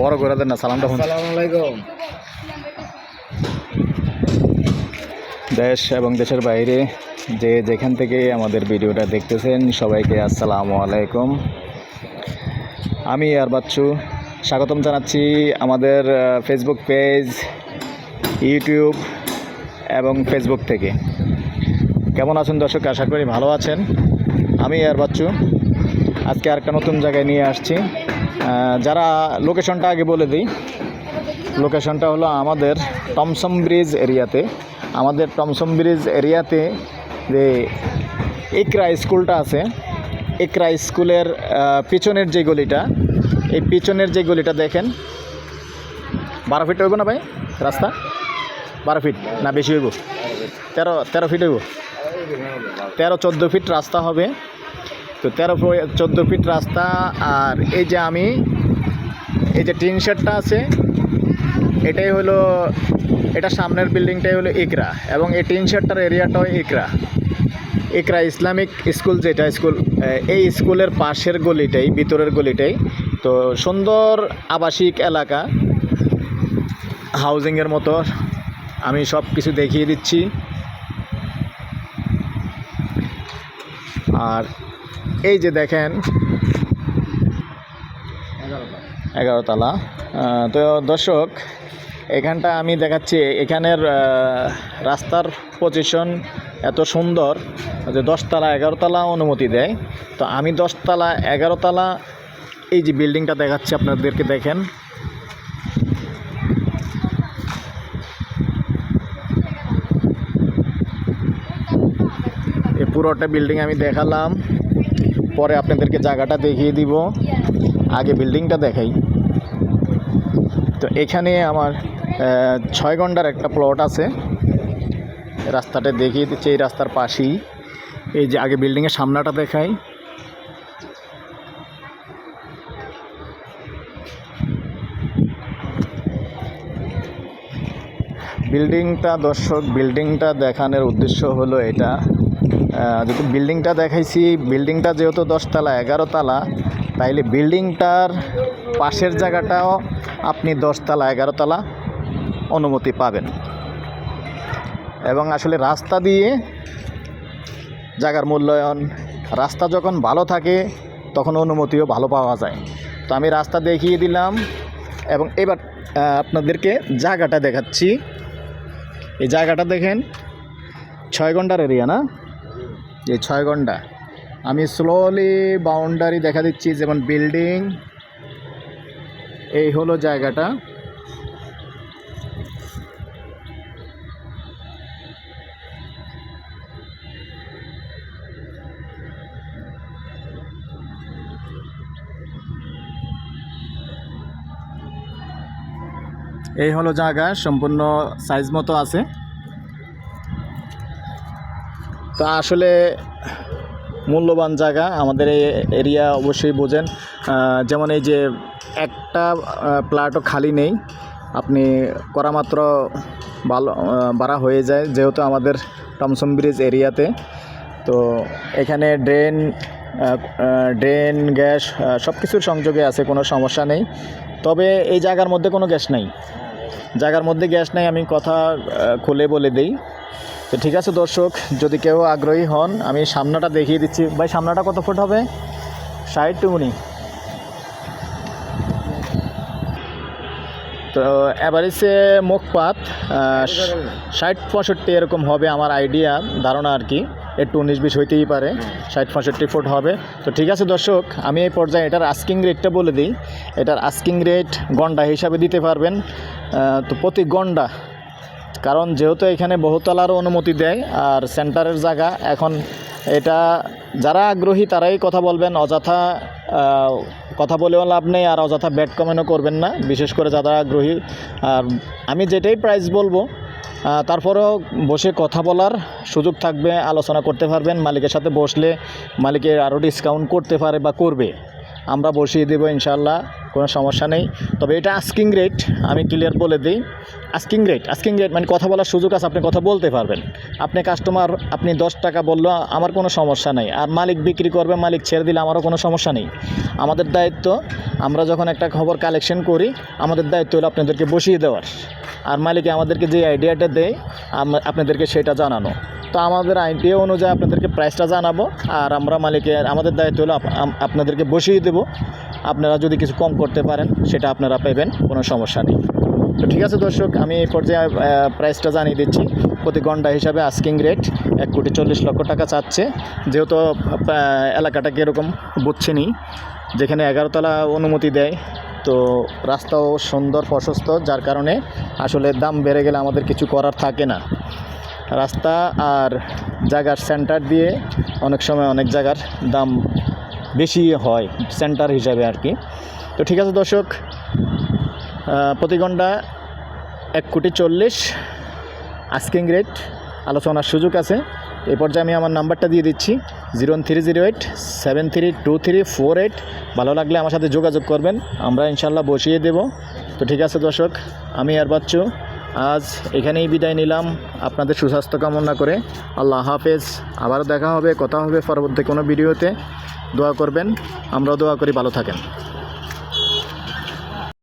বড় করে দেন না সালামটা আলাইকুম। দেশ এবং দেশের বাইরে যে যেখান থেকে আমাদের ভিডিওটা দেখতেছেন সবাইকে আসসালামু আলাইকুম। আমি আর বাচ্চু। স্বাগতম জানাচ্ছি আমাদের ফেসবুক পেজ ইউটিউব এবং ফেসবুক থেকে। কেমন আছেন দর্শক? আশা করি ভালো আছেন। আমি আর বাচ্চু। আজকে আর একটা নতুন জায়গায় নিয়ে আসছি। যারা লোকেশনটা আগে বলে দিই লোকেশনটা হলো আমাদের টমসম ব্রিজ এরিয়াতে। আমাদের টমসম ব্রিজ এরিয়াতে যে ইকরা স্কুলটা আছে, ইকরা স্কুলের পিছনের যে গলিটা, এই পিছনের যে গলিটা দেখেন। বারো ফিট হইব না ভাই? রাস্তা? বারো ফিট না, বেশি হইব। তেরো তেরো ফিট হইব। তেরো, চোদ্দ ফিট রাস্তা হবে। তো তেরো চোদ্দ ফিট রাস্তা, আর এই যে আমি, এই যে টিন শেডটা আছে, এটাই হলো, এটা সামনের বিল্ডিংটাই হলো ইকরা, এবং এই টিন শেডটার এরিয়াটা হয় ইকরা। ইকরা ইসলামিক স্কুল যেটা, স্কুল এই স্কুলের পাশের গলিটাই, ভিতরের গলিটাই। তো সুন্দর আবাসিক এলাকা, হাউজিংয়ের মতো, আমি সব কিছু দেখিয়ে দিচ্ছি। আর এই যে দেখেন। এগারো তালা তো দর্শক, এখানটা আমি দেখাচ্ছি, এখানের রাস্তার পজিশন এত সুন্দর যে দশতলা, এগারোতলা অনুমতি দেয়। তো আমি দশতলা, এগারোতলা, এই যে বিল্ডিংটা দেখাচ্ছি, আপনাদেরকে দেখেন। এই পুরোটা বিল্ডিং আমি দেখালাম। পরে আপনাদেরকে জায়গাটা দেখিয়ে দিব। আগে বিল্ডিংটা দেখাই। তো এখানে আমার ছয় ঘণ্টার একটা প্লট আছে। রাস্তাটা দেখিয়ে দিচ্ছে, এই রাস্তার পাশেই। এই যে আগে বিল্ডিংয়ের সামনাটা দেখাই। বিল্ডিংটা দর্শক, বিল্ডিংটা দেখানোর উদ্দেশ্য হলো এটা। যদি বিল্ডিংটা দেখাইছি, বিল্ডিংটা যেহেতু দশতলা এগারো তালা তাইলে বিল্ডিংটার পাশের জায়গাটাও আপনি দশতলা এগারো তলা অনুমতি পাবেন। এবং আসলে রাস্তা দিয়ে জায়গার মূল্যায়ন, রাস্তা যখন ভালো থাকে, তখন অনুমতিও ভালো পাওয়া যায়। তো আমি রাস্তা দেখিয়ে দিলাম এবং এবার আপনাদেরকে জায়গাটা দেখাচ্ছি। এই জায়গাটা দেখেন, ছয় ঘণ্টার এরিয়া না? এই ছয় ঘণ্টা। আমি স্লোলি বাউন্ডারি দেখা দিচ্ছি, যেমন বিল্ডিং এই হলো জায়গাটা। এই হলো জায়গা, সম্পূর্ণ সাইজ মতো আছে। তো আসলে মূল্যবান জায়গা, আমাদের এই এরিয়া অবশ্যই বোঝেন। যেমন এই যে একটা প্লাটও খালি নেই। আপনি করা মাত্র ভালো বাড়া হয়ে যায় যেহেতু আমাদের টমসম ব্রিজ এরিয়াতে তো। এখানে ড্রেন ড্রেন গ্যাস সব কিছুর সংযোগে আছে, কোনো সমস্যা নেই। তবে এই জায়গার মধ্যে কোনো গ্যাস নেই। জায়গার মধ্যে গ্যাস নেই আমি কথা খুলে বলে দিই। তো ঠিক আছে দর্শক, যদি কেউ আগ্রহী হন, আমি সামনাটা দেখিয়ে দিচ্ছি। ভাই, সামনাটা কত ফুট হবে? ষাট টুমুনি। তো অ্যাভারেজে মুখপাত ষাট পঁয়ষট্টি এরকম হবে আমার আইডিয়া ধারণা আর কি। একটু উনিশ বিশ হইতেই পারে, ষাট পঁয়ষট্টি ফুট হবে। তো ঠিক আছে দর্শক, আমি এই পর্যায়ে এটার আস্কিং রেটটা বলে দিই। এটার আস্কিং রেট গন্ডা হিসাবে দিতে পারবেন। তো প্রতি গন্ডা কারণ যেহেতু এখানে বহুতলারও অনুমতি দেয়, আর সেন্টারের জায়গা, এখন এটা যারা আগ্রহী তারাই কথা বলবেন, অযথা কথা বলেও লাভ নেই, আর অযথা ব্যাট কমেনও করবেন না, বিশেষ করে যারা আগ্রহী। আর আমি যেটাই প্রাইস বলব তারপরেও বসে কথা বলার সুযোগ থাকবে, আলোচনা করতে পারবেন, মালিকের সাথে বসলে মালিকের আরও ডিসকাউন্ট করতে পারে বা করবে। আমরা বসিয়ে দেবো ইনশাল্লাহ কোনো সমস্যা নেই। তবে এটা আস্কিং রেট আমি ক্লিয়ার বলে দিই। আস্কিং রেট আস্কিং রেট মানে কথা বলার সুযোগ আছে, আপনি কথা বলতে পারবেন। আপনি কাস্টমার আপনি দশ টাকা বলল, আমার কোনো সমস্যা নেই। আর মালিক বিক্রি করবে, মালিক ছেড়ে দিলে আমারও কোনো সমস্যা নেই। আমাদের দায়িত্ব, আমরা যখন একটা খবর কালেকশন করি, আমাদের দায়িত্ব হলো আপনাদেরকে বসিয়ে দেওয়ার। আর মালিকে আমাদেরকে যে আইডিয়াটা দেয় আপনাদেরকে সেটা জানানো। তো আমাদের আইডিয়া অনুযায়ী আপনাদেরকে প্রাইসটা জানাব, আর আমরা মালিকের, আমাদের দায়িত্ব হলো আপনাদেরকে বসিয়ে দেবো। আপনারা যদি কিছু কম করতে পারেন সেটা আপনারা পাবেন কোনো সমস্যা নেই। তো ঠিক আছে দর্শক আমি এই পর্যায়ে প্রাইসটা জানিয়ে দিচ্ছি। প্রতি ঘণ্টা হিসাবে আস্কিং রেট এক কোটি চল্লিশ লক্ষ টাকা চাচ্ছে। যেহেতু আহ, এলাকাটা কীরকম বুঝছেনি যেখানে এগারোতলা অনুমতি দেয় তো রাস্তাও সুন্দর প্রশস্ত যার কারণে আসলে দাম বেড়ে গেলে আমাদের কিছু করার থাকে না। রাস্তা আর জায়গার সেন্টার দিয়ে অনেক সময় অনেক জায়গার দাম বেশি হয় সেন্টার হিসাবে আর কি। তো ঠিক আছে দর্শক প্রতি ঘণ্টা এক কোটি চল্লিশ আস্কিং রেট আলোচনার সুযোগ আছে। এই পর্যায়ে আমি আমার নাম্বারটা দিয়ে দিচ্ছি zero three zero eight seven three two three four eight ভালো লাগলে আমার সাথে যোগাযোগ করবেন, আমরা ইনশাল্লাহ বসিয়ে দেব। তো ঠিক আছে দর্শক, আমি আর বাচ্চু আজ এখানেই বিদায় নিলাম। আপনাদের সুস্বাস্থ্য কামনা করে আল্লাহ হাফেজ। আবারও দেখা হবে, কথা হবে পরবর্তী কোনো ভিডিওতে। দোয়া করবেন। আমরাও দোয়া করি ভালো থাকেন।